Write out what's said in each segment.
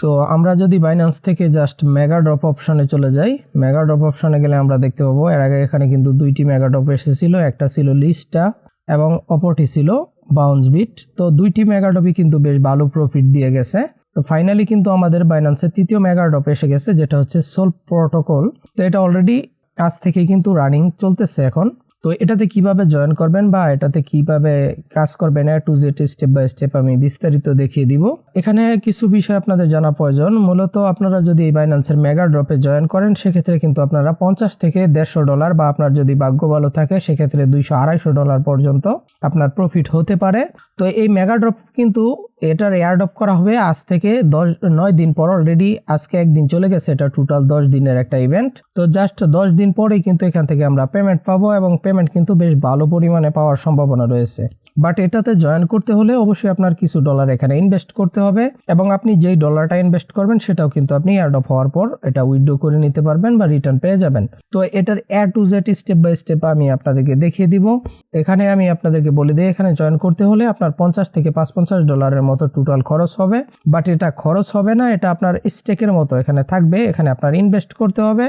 তো আমরা যদি বাইন্যান্স থেকে জাস্ট মেগা ড্রপ অপশনে চলে যাই মেগা ড্রপ অপশনে গেলে আমরা দেখতে পাবো, এর আগে এখানে কিন্তু দুইটি মেগা ড্রপ এসেছিল, একটা ছিল লিস্টটা এবং অপরটি ছিল বাউন্স বিট তো দুইটি মেগা ড্রপই কিন্তু বেশ ভালো প্রফিট দিয়ে গেছে। তো ফাইনালি কিন্তু আমাদের বাইন্যান্সের তৃতীয় মেগা ড্রপ এসে গেছে, যেটা হচ্ছে সোল প্রোটোকল তো এটা অলরেডি আজ থেকে কিন্তু রানিং চলতেছে এখন। তো এটাতে কীভাবে জয়েন করবেন বা এটাতে কীভাবে কাজ করবেন, A to Z step by step আমি বিস্তারিত দেখিয়ে দিব। এখানে কিছু বিষয় আপনাদের জানা প্রয়োজন। মূলত আপনারা যদি এই বাইন্যান্সের মেগা ড্রপে জয়েন করেন, সেক্ষেত্রে কিন্তু আপনারা পঞ্চাশ থেকে দেড়শো ডলার বা আপনার যদি ভাগ্য ভালো থাকে, সেক্ষেত্রে দুইশো আড়াইশো ডলার পর্যন্ত আপনার প্রফিট হতে পারে। তো এই মেগা ড্রপ কিন্তু এটার এয়ারডপ করা হবে আজ থেকে দশ, নয় দিন পর অলরেডি আজকে একদিন চলে গেছে, এটা টোটাল দশ দিনের একটা ইভেন্ট তো জাস্ট দশ দিন পরেই কিন্তু এখান থেকে আমরা পেমেন্ট পাবো এবং পেমেন্ট কিন্তু বেশ ভালো পরিমাণে পাওয়ার সম্ভাবনা রয়েছে। বাট এটাতে জয়েন করতে হলে অবশ্যই আপনার কিছু ডলার এখানে ইনভেস্ট করতে হবে এবং আপনি যেই ডলারটা ইনভেস্ট করবেন সেটাও কিন্তু আপনি এয়ারড্রপ হওয়ার পর এটা উইথড্র করে নিতে পারবেন বা রিটার্ন পেয়ে যাবেন। তো এটার A to Z step by step আমি আপনাদেরকে দেখিয়ে দিব। এখানে আমি আপনাদেরকে বলে দিই, এখানে জয়েন করতে হলে আপনার পঞ্চাশ থেকে পাঁচ পঞ্চাশ ডলারের মতো টোটাল খরচ হবে। বাট এটা খরচ হবে না, এটা আপনার স্টেকের মতো এখানে থাকবে, এখানে আপনার ইনভেস্ট করতে হবে।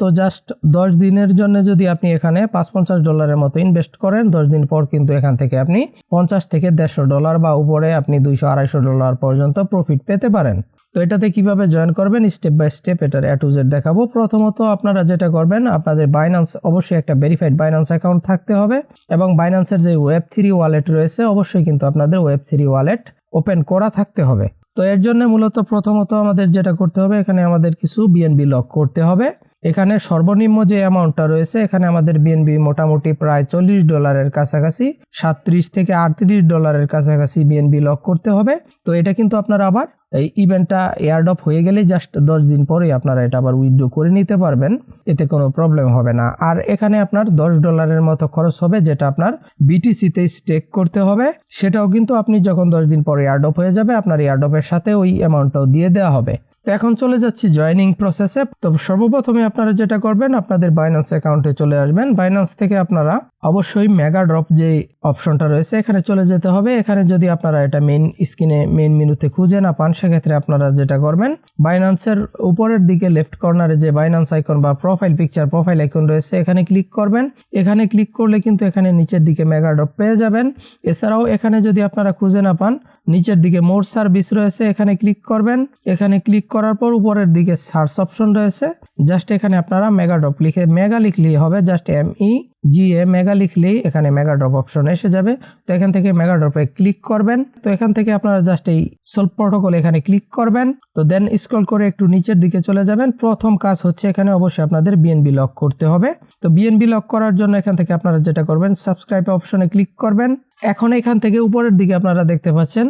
তো জাস্ট দশ দিনের জন্য যদি আপনি এখানে পাঁচ পঞ্চাশ ডলারের মতো ইনভেস্ট করেন, দশ দিন পর কিন্তু এখান থেকে আপনি পঞ্চাশ থেকে দেড়শো ডলার বা উপরে আপনি দুইশো আড়াইশো ডলার পর্যন্ত প্রফিট পেতে পারেন। এটাতে কীভাবে জয়েন করবেন? স্টেপ বাই স্টেপ এটার এ টু জেড দেখাবো। প্রথমত আপনারা যেটা করবেন, আপনাদের বাইনান্স অবশ্যই একটা ভেরিফাইড বাইনান্স অ্যাকাউন্ট থাকতে হবে এবং বাইনান্সের যে ওয়েব থ্রি ওয়ালেট রয়েছে, অবশ্যই কিন্তু আপনাদের ওয়েব থ্রি ওয়ালেট ওপেন করা থাকতে হবে। তো এর জন্য মূলত প্রথমত আমাদের যেটা করতে হবে, এখানে আমাদের কিছু বিএনবি লক করতে হবে। এখানে সর্বনিম্ন যে অ্যামাউন্টটা রয়েছে, এখানে আমাদের বিএনবি মোটামুটি প্রায় চল্লিশ ডলারের কাছাকাছি, সাতত্রিশ থেকে আটত্রিশ ডলারের কাছাকাছি বিএনবি লক করতে হবে। তো এটা কিন্তু আপনারা আবার এই ইভেন্টটা এয়ারডপ হয়ে গেলেই জাস্ট দশ দিন পরেই আপনারা এটা আবার উইথড্র করে নিতে পারবেন। এতে কোনো প্রবলেম হবে না। আর এখানে আপনার দশ ডলারের মতো খরচ হবে, যেটা আপনার বিটিসিতে স্টেক করতে হবে। সেটাও কিন্তু আপনি যখন দশ দিন পরে এয়ারডপ হয়ে যাবে, আপনার এয়ারডপের সাথে ওই অ্যামাউন্টটাও দিয়ে দেওয়া হবে। তো এখন চলে যাচ্ছি জয়নিং প্রসেসে তো সর্বপ্রথমে আপনারা যেটা করবেন, আপনাদের বাইন্যান্স অ্যাকাউন্টে চলে আসবেন। বাইন্যান্স থেকে আপনারা অবশ্যই মেগা ড্রপ যে অপশনটা রয়েছে, এখানে চলে যেতে হবে। এখানে যদি আপনারা এটা মেইন স্ক্রিনে মেইন মেনুতে খুঁজে না পান, সেক্ষেত্রে আপনারা যেটা করবেন বাইন্যান্সের উপরের দিকে লেফট কর্নারে যে বাইন্যান্স আইকন বা প্রোফাইল পিকচার প্রোফাইল আইকন রয়েছে, এখানে ক্লিক করবেন। এখানে ক্লিক করলে কিন্তু এখানে নিচের দিকে মেগা ড্রপ পেয়ে যাবেন। এছাড়াও এখানে যদি আপনারা খুঁজে না পান নিচের দিকে মোর সার্ভিস রয়েছে, এখানে ক্লিক করবেন। এখানে ক্লিক করার পর উপরের দিকে সার্চ অপশন রয়েছে। জাস্ট এখানে আপনারা মেগাডপ লিখে, মেগা লিখলেই হবে, জাস্ট এম ই জি, এ মেগা লিখলেই এখানে মেগা ড্রপ অপশন এসে যাবে। তো এখান থেকে মেগা ড্রপে ক্লিক করবেন। তো এখান থেকে আপনারা জাস্ট এই সলভ প্রোটোকল এখানে ক্লিক করবেন। তো দেন স্ক্রল করে একটু নিচের দিকে চলে যাবেন। প্রথম কাজ হচ্ছে এখানে অবশ্যই আপনাদের বিএনবি লক করতে হবে। তো বিএনবি লক করার জন্য এখান থেকে আপনারা যেটা করবেন সাবস্ক্রাইব অপশনে ক্লিক করবেন। এখন এখান থেকে উপরের দিকে আপনারা দেখতে পাচ্ছেন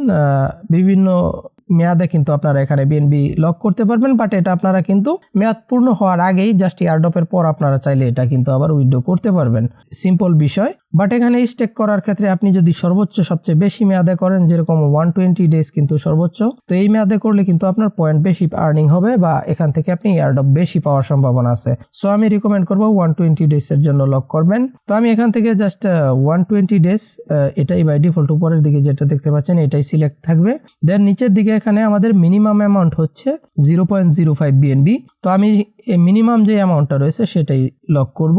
বিভিন্ন মেয়াদে কিন্তু আপনারা এখানে বিএনবি লক করতে পারবেন বাট এটা আপনারা কিন্তু মেয়াদ পূর্ণ হওয়ার আগেই জাস্ট এয়ারডপের পর আপনারা চাইলে এটা কিন্তু আবার উইথড্র করতে পারবেন। সিম্পল বিষয় বাট এখানে স্টেক করার ক্ষেত্রে আপনি যদি সর্বোচ্চ সবচেয়ে বেশি মেয়াদে করেন, যেরকম ওয়ান টোয়েন্টি ডেজ কিন্তু সর্বোচ্চ, তো এই মেয়াদে করলে কিন্তু আপনার পয়েন্ট বেশি আর্নিং হবে বা এখান থেকে আপনি এয়ারডপ বেশি পাওয়ার সম্ভাবনা আছে। সো আমি রিকমেন্ড করব ওয়ান টোয়েন্টি ডেজ এর জন্য লক করবেন। তো আমি এখান থেকে জাস্ট ওয়ান টোয়েন্টি ডেজ এটাই বাই ডিফল্ট উপরের দিকে যেটা দেখতে পাচ্ছেন, এটাই সিলেক্ট থাকবে। দেন নিচের দিকে এখানে আমাদের মিনিমাম অ্যামাউন্ট হচ্ছে zero point zero five BNB তো আমি মিনিমাম যে অ্যামাউন্টটা রয়েছে সেটাই লক করব।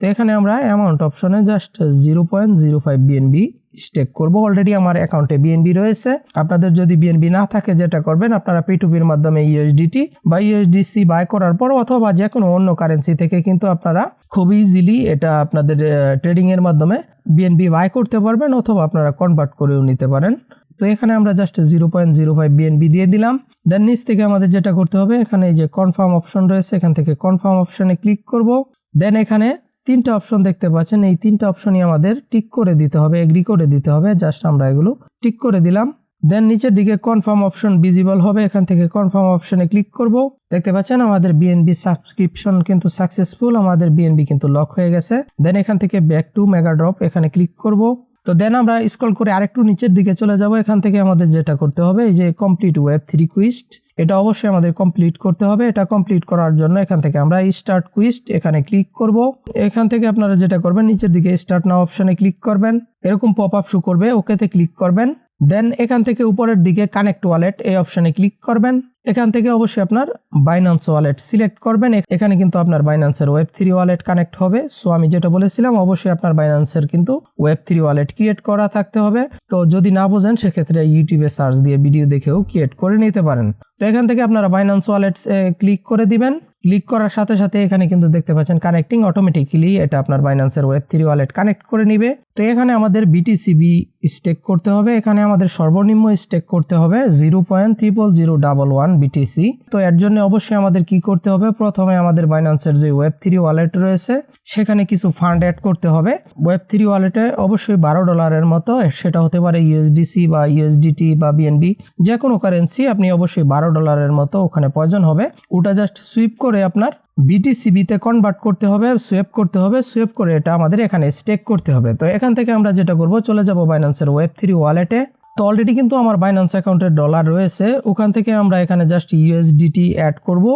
তো এখানে আমরা অ্যামাউন্ট অপশনে just zero point zero five BNB stake করব। অলরেডি আমার অ্যাকাউন্টে বিএনবি রয়েছে। আপনাদের যদি বিএনবি না থাকে যেটা করবেন, আপনারা পিটুপির মাধ্যমে ইউএসডিটি বা ইউএসডিসি বাই করার পর অথবা যে কোনো অন্য কারেন্সি থেকে কিন্তু আপনারা খুব ইজিলি এটা আপনাদের ট্রেডিং এর মাধ্যমে বিএনবি বাই করতে পারবেন অথবা আপনারা কনভার্ট করেও নিতে পারেন। তো এখানে আমরা just zero point zero five BNB দিয়ে দিলাম। দেন নিচ থেকে আমাদের যেটা করতে হবে, এখানে এই যে কনফার্ম অপশন রয়েছে, এখান থেকে কনফার্ম অপশনে ক্লিক করব। দেন এখানে তিনটা অপশন দেখতে পাচ্ছেন, এই তিনটা অপশনই আমাদের টিক করে দিতে হবে এগ্রি করে দিতে হবে জাস্ট আমরা এগুলো টিক করে দিলাম। দেন নিচের দিকে কনফার্ম অপশন ভিজিবল হবে, এখান থেকে কনফার্ম অপশনে ক্লিক করব। দেখতে পাচ্ছেন, আমাদের বিএনবি সাবস্ক্রিপশন কিন্তু সাকসেসফুল আমাদের বিএনবি কিন্তু লক হয়ে গেছে। দেন এখান থেকে ব্যাক টু মেগা ড্রপ এখানে ক্লিক করব। তো দেন আমরা স্ক্রল করে আরেকটু নিচের দিকে চলে যাব। এখান থেকে আমাদের যেটা করতে হবে, এই যে কমপ্লিট ওয়েব থ্রি কুইস্ট এটা অবশ্যই আমাদের কমপ্লিট করতে হবে। এটা কমপ্লিট করার জন্য এখান থেকে আমরা স্টার্ট কুইস্ট এখানে ক্লিক করব। এখান থেকে আপনারা যেটা করবেন, নিচের দিকে স্টার্ট নাও অপশনে ক্লিক করবেন। এরকম পপ আপ শু করবে, ওকেতে ক্লিক করবেন। দেন এখান থেকে উপরের দিকে কানেক্ট ওয়ালেট এই অপশনে ক্লিক করবেন। এখান থেকে অবশ্যই আপনার বাইন্যান্স ওয়ালেট সিলেক্ট করবেন। এখানে কিন্তু আপনার বাইন্যান্সের ওয়েব থ্রি ওয়ালেট কানেক্ট হবে। সো আমি যেটা বলেছিলাম, অবশ্যই আপনার বাইন্যান্সের কিন্তু ওয়েব থ্রি ওয়ালেট ক্রিয়েট করা থাকতে হবে। তো, যদি না বোঝেন, সেক্ষেত্রে ইউটিউবে সার্চ দিয়ে ভিডিও দেখেও ক্রিয়েট করে নিতে পারেন। তো, এখান থেকে আপনারা বাইন্যান্স ওয়ালেট ক্লিক করে দিবেন। ক্লিক করার সাথে সাথে এখানে কিন্তু দেখতে পাচ্ছেন কানেক্টিং অটোমেটিক্যালি এটা আপনার বাইন্যান্সের ওয়েব থ্রি ওয়ালেট কানেক্ট করে নিবে। তো এখানে আমাদের বিটিসিবি স্টেক করতে হবে। এখানে আমাদের সর্বনিম্ন স্টেক করতে হবে zero point triple zero double one BTC তো এর জন্য অবশ্যই আমাদের কি করতে হবে? প্রথমে আমাদের বাইন্যান্সের যে ওয়েব থ্রি ওয়ালেট রয়েছে, সেখানে কিছু ফান্ড অ্যাড করতে হবে। ওয়েব থ্রি ওয়ালেটে অবশ্যই বারো ডলারের মতো, সেটা হতে পারে ইউএসডিসি বা ইউএসডিটি বা বিএনবি যে কোনো কারেন্সি আপনি অবশ্যই বারো ডলারের মতো ওখানে প্রয়োজন হবে। ওটা জাস্ট সুইপ করে আপনার বিটিসিবিতে কনভার্ট করতে হবে সোয়েপ করতে হবে সোয়েপ করে এটা আমাদের এখানে স্টেক করতে হবে। তো এখান থেকে আমরা যেটা করব, চলে যাব বাইন্যান্সের ওয়েব থ্রি ওয়ালেটে তো অলরেডি কিন্তু আমার বাইন্যান্স অ্যাকাউন্টের ডলার রয়েছে। ওখান থেকে আমরা এখানে জাস্ট ইউএসডিটি অ্যাড করব,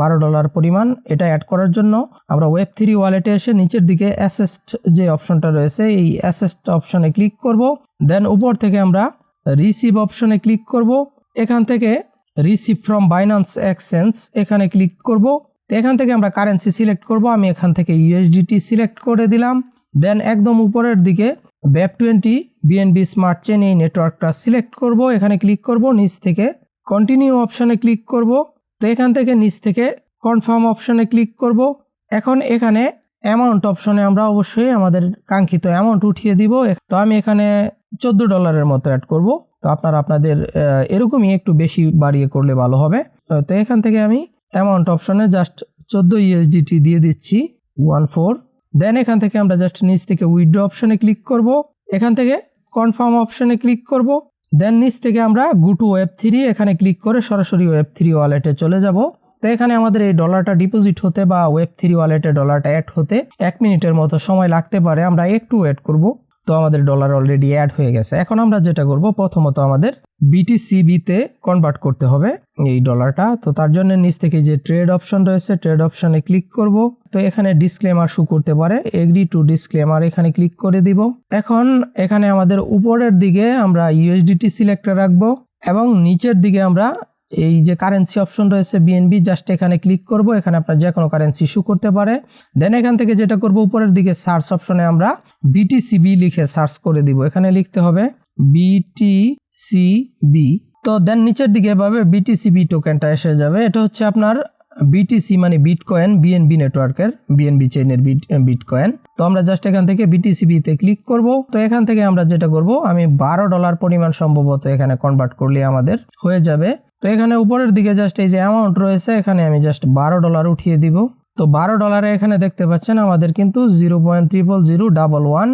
বারো ডলার পরিমাণ এটা অ্যাড করার জন্য। আমরা ওয়েব থ্রি ওয়ালেটে এসে নিচের দিকে অ্যাসেস্ট যে অপশনটা রয়েছে, এই অ্যাসেস্ট অপশনে ক্লিক করব। দেন উপর থেকে আমরা রিসিভ অপশনে ক্লিক করব। এখান থেকে রিসিভ ফ্রম বাইন্যান্স এক্সচেঞ্জ এখানে ক্লিক করব। তো এখান থেকে আমরা কারেন্সি সিলেক্ট করব। আমি এখান থেকে ইউএসডিটি সিলেক্ট করে দিলাম। দেন একদম উপরের দিকে BEP twenty BNB smart chain এই নেটওয়ার্কটা সিলেক্ট করব। এখানে ক্লিক করব। নিচ থেকে কন্টিনিউ অপশনে ক্লিক করব। তো এখান থেকে নিচ থেকে কনফার্ম অপশনে ক্লিক করব। এখন এখানে অ্যামাউন্ট অপশনে আমরা অবশ্যই আমাদের কাঙ্ক্ষিত অ্যামাউন্ট উঠিয়ে দিব। তো আমি এখানে চোদ্দ ডলারের মতো অ্যাড করব। তো আপনারা আপনাদের এরকমই একটু বেশি বাড়িয়ে করলে ভালো হবে। তো এখান থেকে আমি অ্যামাউন্ট অপশনে জাস্ট চোদ্দ ইউএসডিটি দিয়ে দিচ্ছি ওয়ান ফোর দেন এখান থেকে আমরা জাস্ট নিচ থেকে উইড্রো অপশনে ক্লিক করব। এখান থেকে কনফার্ম অপশনে ক্লিক করব। দেন নিচ থেকে আমরা গু টু ওয়েব থ্রি এখানে ক্লিক করে সরাসরি ওয়েব থ্রি ওয়ালেটে চলে যাব। তো এখানে আমাদের এই ডলারটা ডিপোজিট হতে বা ওয়েব থ্রি ওয়ালেটে ডলারটা অ্যাড হতে এক মিনিটের মতো সময় লাগতে পারে। আমরা একটু ওয়েট করব। তো আমাদের ডলার অলরেডি অ্যাড হয়ে গেছে। এখন আমরা যেটা করব, প্রথমত আমাদের বিটিসিবি তে কনভার্ট করতে হবে এই ডলারটা তো তার জন্য নিচ থেকে যে ট্রেড অপশন রয়েছে ট্রেড অপশনে ক্লিক করব। তো এখানে ডিসক্লেমার শু করতে পারে। এগ্রি টু ডিসক্লেমার এখানে ক্লিক করে দিব। এখন এখানে আমাদের উপরের দিকে আমরা ইউএসডিটি সিলেক্টে রাখব এবং নিচের দিকে আমরা এই যে কারেন্সি অপশন রয়েছে বিএনবি জাস্ট এখানে ক্লিক করব, এখানে আপনার যে কোনো কারেন্সি ইস্যু করতে পারে। দেন এখান থেকে যেটা করব, উপরের দিকে সার্চ অপশনে আমরা বিটিসিবি লিখে সার্চ করে দিব। এখানে লিখতে হবে বিটিসিবি তো দেন নিচের দিকে এভাবে বিটিসিবি টোকেনটা এসে যাবে। এটা হচ্ছে আপনার বিটিসি মানে বিটকয়েন বিএনবি নেটওয়ার্কের বিএনবি চেইনের বিটকয়েন তো আমরা জাস্ট এখান থেকে বিটিসিবি তে ক্লিক করব। তো এখান থেকে আমরা যেটা করব, আমি বারো ডলার পরিমাণ সম্ভবত এখানে কনভার্ট করলে আমাদের হয়ে যাবে। তো এখানে উপরের দিকে জাস্ট এই যে অ্যামাউন্ট রয়েছে, এখানে আমি জাস্ট বারো ডলার উঠিয়ে দিব। তো বারো ডলারে এখানে দেখতে পাচ্ছেন আমাদের কিন্তু zero point triple zero double one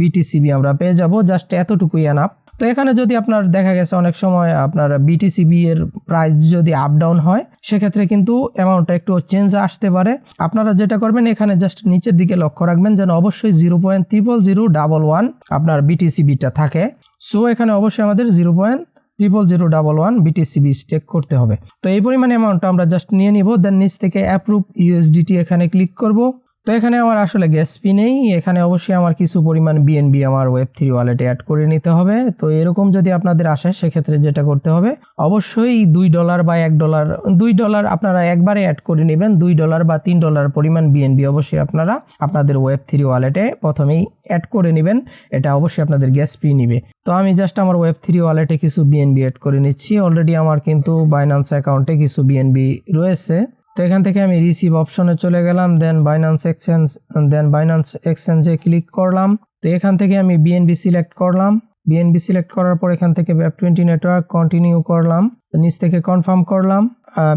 BTCB আমরা পেয়ে যাব জাস্ট এতটুকুই এনাপ তো এখানে যদি আপনার দেখা গেছে অনেক সময় আপনার বিটিসিবি এর প্রাইস যদি আপ ডাউন হয়, সেক্ষেত্রে কিন্তু অ্যামাউন্টটা একটু চেঞ্জ আসতে পারে। আপনারা যেটা করবেন, এখানে জাস্ট নিচের দিকে লক্ষ্য রাখবেন যেন অবশ্যই zero point triple zero double one আপনার বিটিসিবিটা থাকে। সো এখানে অবশ্যই আমাদের zero point triple zero double one BTCB check করতে হবে। তো এই পরিমাণ অ্যামাউন্টটা আমরা জাস্ট নিয়ে নিব দেন নিচ থেকে অ্যাপ্রুভ ইউএসডিটি এখানে ক্লিক করব। তো এখানে আমার আসলে গ্যাস ফি নেই। এখানে অবশ্যই আমার কিছু পরিমাণ বিএনবি আমার ওয়েব থ্রি ওয়ালেটে অ্যাড করে নিতে হবে। তো এরকম যদি আপনাদের আসে, সেক্ষেত্রে যেটা করতে হবে, অবশ্যই দুই ডলার বা এক ডলার দুই ডলার আপনারা একবারে অ্যাড করে নেবেন। দুই ডলার বা তিন ডলার পরিমাণ বিএনবি অবশ্যই আপনারা আপনাদের ওয়েব থ্রি ওয়ালেটে প্রথমেই অ্যাড করে নেবেন। এটা অবশ্যই আপনাদের গ্যাস ফি নিবে। তো আমি জাস্ট আমার ওয়েব থ্রি ওয়ালেটে কিছু বিএনবি অ্যাড করে নিচ্ছি। অলরেডি আমার কিন্তু বাইন্যান্স অ্যাকাউন্টে কিছু বিএনবি রয়েছে। তো এখান থেকে আমি রিসিভ অপশনে চলে গেলাম then Binance exchange then Binance এক্সচেঞ্জে ক্লিক করলাম। তো এখান থেকে আমি বিএনবি সিলেক্ট করলাম। বিএনবি সিলেক্ট করার পর এখান থেকে ওয়েব টোয়েন্টি নেটওয়ার্ক কন্টিনিউ করলাম। নিচ থেকে কনফার্ম করলাম।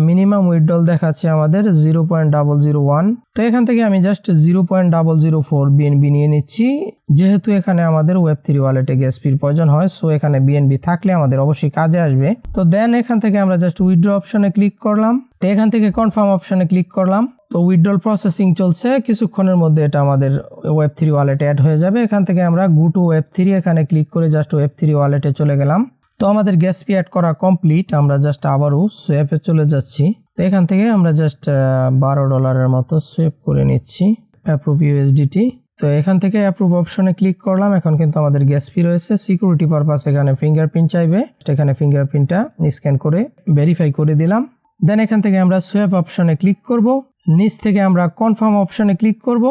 মিনিমাম উইথড্রল দেখাচ্ছে আমাদের zero point double zero one তো এখান থেকে আমি just zero point double zero four BNB নিয়ে নিচ্ছি। যেহেতু এখানে আমাদের ওয়েব থ্রি ওয়ালেটে গ্যাস ফির প্রয়োজন হয় সো এখানে বিএনবি থাকলে আমাদের অবশ্যই কাজে আসবে। তো দেন এখান থেকে আমরা জাস্ট উইথড্র অপশনে ক্লিক করলাম। তো এখান থেকে কনফার্ম অপশনে ক্লিক করলাম। তো উইথড্রল প্রসেসিং চলছে। কিছুক্ষণের মধ্যে এটা আমাদের ওয়েব থ্রি ওয়ালেটে অ্যাড হয়ে যাবে। এখান থেকে আমরা গু টু ওয়েব থ্রি এখানে ক্লিক করে জাস্ট ওয়েব থ্রি ওয়ালেটে চলে গেলাম। তো আমাদের গ্যাস পি অ্যাড করা কমপ্লিট আমরা জাস্ট আবারও সোয়েপে চলে যাচ্ছি। তো এখান থেকে আমরা জাস্ট বারো ডলারের মতো সোয়েপ করে নিচ্ছি অ্যাপ্রুভ ইউএসডিটি তো এখান থেকে অ্যাপ্রুভ অপশনে ক্লিক করলাম। এখন কিন্তু আমাদের গ্যাস ফি রয়েছে। সিকিউরিটি পারপাস এখানে ফিঙ্গারপ্রিন্ট চাইবে। এখানে ফিঙ্গারপ্রিন্টটা স্ক্যান করে ভেরিফাই করে দিলাম। দেন এখান থেকে আমরা সোয়েপ অপশনে ক্লিক করব। নিচ থেকে আমরা কনফার্ম অপশনে ক্লিক করব।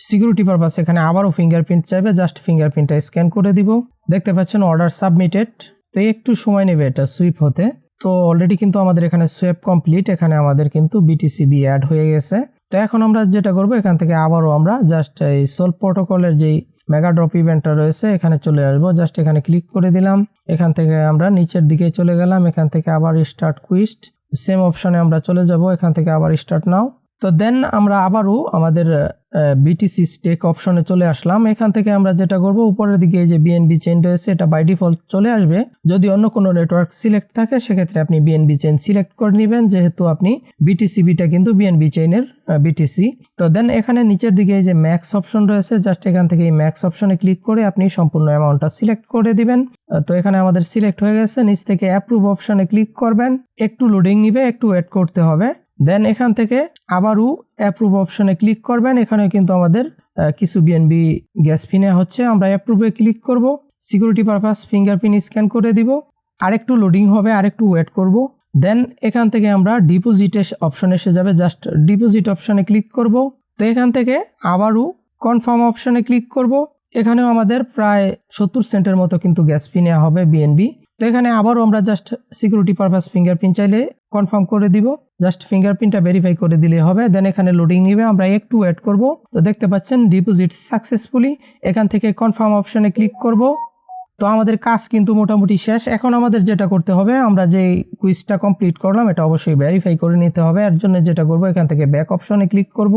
সিকিউরিটি পারপাস এখানে আবারও ফিঙ্গারপ্রিন্ট চাইবে জাস্ট ফিঙ্গারপ্রিন্টটা স্ক্যান করে দিব। দেখতে পাচ্ছেন অর্ডার সাবমিটেড তো একটু সময় নেবে এটা সুইপ হতে। তো অলরেডি কিন্তু আমাদের এখানে সোয়েপ কমপ্লিট এখানে আমাদের কিন্তু বিটিসিবি অ্যাড হয়ে গেছে। তো এখন আমরা যেটা করব, এখান থেকে আবারও আমরা জাস্ট এই সোল প্রোটোকলের যেই মেগা ড্রপ ইভেন্টটা রয়েছে, এখানে চলে আসব। জাস্ট এখানে ক্লিক করে দিলাম। এখান থেকে আমরা নিচের দিকে চলে গেলাম। এখান থেকে আবার স্টার্ট কুইস্ট সেম অপশনে আমরা চলে যাব। এখান থেকে আবার স্টার্ট নাও তো দেন আমরা আবারও আমাদের বিটিসি স্টেক অপশনে চলে আসলাম। এখান থেকে আমরা যেটা করব, উপরের দিকে এই যে বিএনবি চেইন রয়েছে, এটা বাই ডিফল্ট চলে আসবে। যদি অন্য কোনো নেটওয়ার্ক সিলেক্ট থাকে, সেক্ষেত্রে আপনি বিএনবি চেইন সিলেক্ট করে নেবেন, যেহেতু আপনি বিটিসি বিটা কিন্তু বিএনবি চেইনের বিটিসি তো দেন এখানে নিচের দিকে এই যে ম্যাক্স অপশন রয়েছে জাস্ট এখান থেকে এই ম্যাক্স অপশনে ক্লিক করে আপনি সম্পূর্ণ অ্যামাউন্টটা সিলেক্ট করে দিবেন। তো এখানে আমাদের সিলেক্ট হয়ে গেছে, নিচ থেকে অ্যাপ্রুভ অপশনে ক্লিক করবেন। একটু লোডিং নিবে, একটু ওয়েট করতে হবে। দেন এখান থেকে আবারও অ্যাপ্রুভ অপশনে ক্লিক করবেন। এখানে কিন্তু আমাদের কিছু বিএনবি গ্যাস ফি নেওয়া হচ্ছে। আমরা অ্যাপ্রুভে ক্লিক করব। সিকিউরিটি পারপাস ফিঙ্গারপ্রিন্ট স্ক্যান করে দিব। আরেকটু লোডিং হবে, আরেকটু ওয়েট করব। দেন এখান থেকে আমরা ডিপোজিট অপশন এসে যাবে। জাস্ট ডিপোজিট অপশনে ক্লিক করব। তো এখান থেকে আবারও কনফার্ম অপশনে ক্লিক করব। এখানেও আমাদের প্রায় সত্তর সেন্টের মতো কিন্তু গ্যাস ফি নেওয়া হবে বিএনবি তো এখানে আবারও আমরা জাস্ট সিকিউরিটি পারপাস ফিঙ্গারপ্রিন্ট চাইলে কনফার্ম করে দিব। জাস্ট ফিঙ্গারপ্রিন্টটা ভেরিফাই করে দিলে হবে দেন এখানে লোডিং নিবে। আমরা একটু অ্যাড করব। তো দেখতে পাচ্ছেন ডিপোজিট সাকসেসফুলি এখান থেকে কনফার্ম অপশনে ক্লিক করব। তো আমাদের কাজ কিন্তু মোটামুটি শেষ। এখন আমাদের যেটা করতে হবে, আমরা যে কুইজটা কমপ্লিট করলাম, এটা অবশ্যই ভেরিফাই করে নিতে হবে। এর জন্য যেটা করব, এখান থেকে ব্যাক অপশনে ক্লিক করব।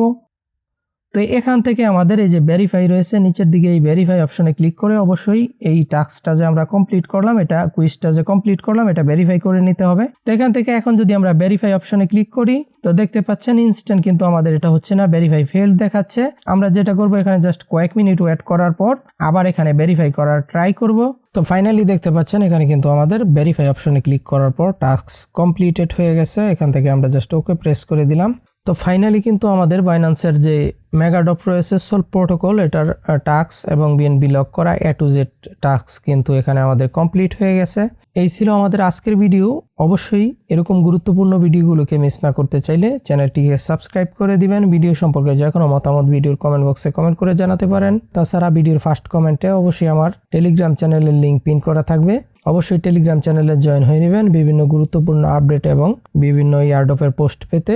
তো এখান থেকে আমাদের এই যে ভেরিফাই রয়েছে, নিচের দিকে এই ভেরিফাই অপশনে ক্লিক করে অবশ্যই এই টাস্কটা যে আমরা কমপ্লিট করলাম, এটা কুইজটা যে কমপ্লিট করলাম, এটা ভেরিফাই করে নিতে হবে। তো এখান থেকে এখন যদি আমরা ভেরিফাই অপশনে ক্লিক করি, তো দেখতে পাচ্ছেন ইনস্ট্যান্ট কিন্তু আমাদের এটা হচ্ছে না ভেরিফাই ফেল্ড দেখাচ্ছে। আমরা যেটা করব এখানে জাস্ট কয়েক মিনিট ওয়েট করার পর আবার এখানে ভেরিফাই করার ট্রাই করব। তো ফাইনালি দেখতে পাচ্ছেন এখানে কিন্তু আমাদের ভেরিফাই অপশনে ক্লিক করার পর টাস্ক কমপ্লিটেড হয়ে গেছে। এখান থেকে আমরা জাস্ট ওকে প্রেস করে দিলাম। তো ফাইনালি কিন্তু আমাদের বাইন্যান্সের যে মেগাডপ রয়েছে সোল প্রোটোকল এটার টাস্ক এবং বিএনবি লক করা এ টু জেড টাস্ক কিন্তু এখানে আমাদের কমপ্লিট হয়ে গেছে। এই ছিল আমাদের আজকের ভিডিও অবশ্যই এরকম গুরুত্বপূর্ণ ভিডিওগুলোকে মিস না করতে চাইলে চ্যানেলটিকে সাবস্ক্রাইব করে দিবেন। ভিডিও সম্পর্কে যে কোনো মতামত ভিডিওর কমেন্ট বক্সে কমেন্ট করে জানাতে পারেন। তাছাড়া ভিডিওর ফার্স্ট কমেন্টে অবশ্যই আমার টেলিগ্রাম চ্যানেলের লিঙ্ক পিন করা থাকবে। অবশ্যই টেলিগ্রাম চ্যানেলে জয়েন হয়ে নেবেন। বিভিন্ন গুরুত্বপূর্ণ আপডেট এবং বিভিন্ন ইয়ারডপের পোস্ট পেতে।